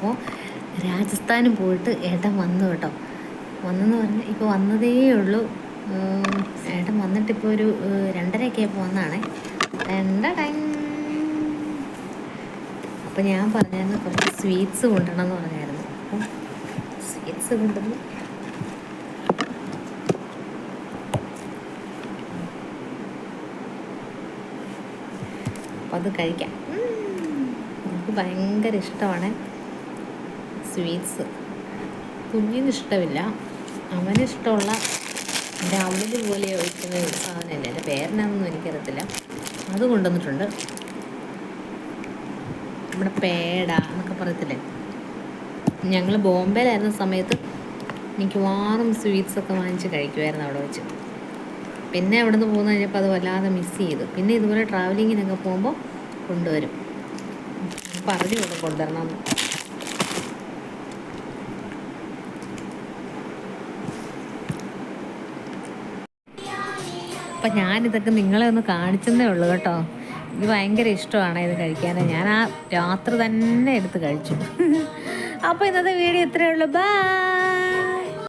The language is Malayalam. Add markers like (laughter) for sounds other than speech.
അപ്പോൾ രാജസ്ഥാനും പോയിട്ട് ഏട്ടൻ വന്നു കേട്ടോ. വന്നെന്ന് പറഞ്ഞാൽ ഇപ്പോൾ വന്നതേ ഉള്ളൂ. ഏട്ടൻ വന്നിട്ടിപ്പോൾ ഒരു രണ്ടരയൊക്കെ ആയപ്പോൾ വന്നതാണേ രണ്ട അപ്പോൾ ഞാൻ പറഞ്ഞായിരുന്നു കുറച്ച് സ്വീറ്റ്സ് കൊണ്ടുവരണം എന്ന് പറഞ്ഞായിരുന്നു. അപ്പം സ്വീറ്റ്സ് കൊണ്ടുവന്നു. അപ്പം അത് കഴിക്കാം. എനിക്ക് ഭയങ്കര ഇഷ്ടമാണ്. സ്വീറ്റ്സ്. കുഞ്ഞിന് ഇഷ്ടമില്ല. അവന് ഇഷ്ടമുള്ള രാവിലെ പോലെ ഒഴിക്കുന്ന ഒരു സാധനമല്ല. എന്റെ പേരനാണെന്നൊന്നും എനിക്കറിയത്തില്ല. അത് കൊണ്ടുവന്നിട്ടുണ്ട്. നമ്മുടെ പേട എന്നൊക്കെ പറയത്തില്ലേ? ഞങ്ങൾ ബോംബെയിലായിരുന്ന സമയത്ത് മിക്കവാറും വാറും ഒക്കെ വാങ്ങിച്ച് കഴിക്കുമായിരുന്നു അവിടെ വെച്ച്. പിന്നെ അവിടെ നിന്ന് പോകുന്ന കഴിഞ്ഞപ്പോൾ അത് വല്ലാതെ മിസ് ചെയ്തു. പിന്നെ ഇതുപോലെ ട്രാവലിങ്ങിനൊക്കെ പോകുമ്പോൾ കൊണ്ടുവരും. പറഞ്ഞു കൊണ്ടുവരണം അപ്പം ഞാനിതൊക്കെ നിങ്ങളെ ഒന്ന് കാണിച്ചെന്നേ ഉള്ളൂ കേട്ടോ. എനിക്ക് ഭയങ്കര ഇഷ്ടമാണ് ഇത് കഴിക്കാൻ ഞാൻ ആ രാത്രി തന്നെ എടുത്ത് കഴിച്ചു. (laughs) അപ്പോൾ ഇന്നത്തെ വീഡിയോ ഇത്രയേ ഉള്ളൂ. ബൈ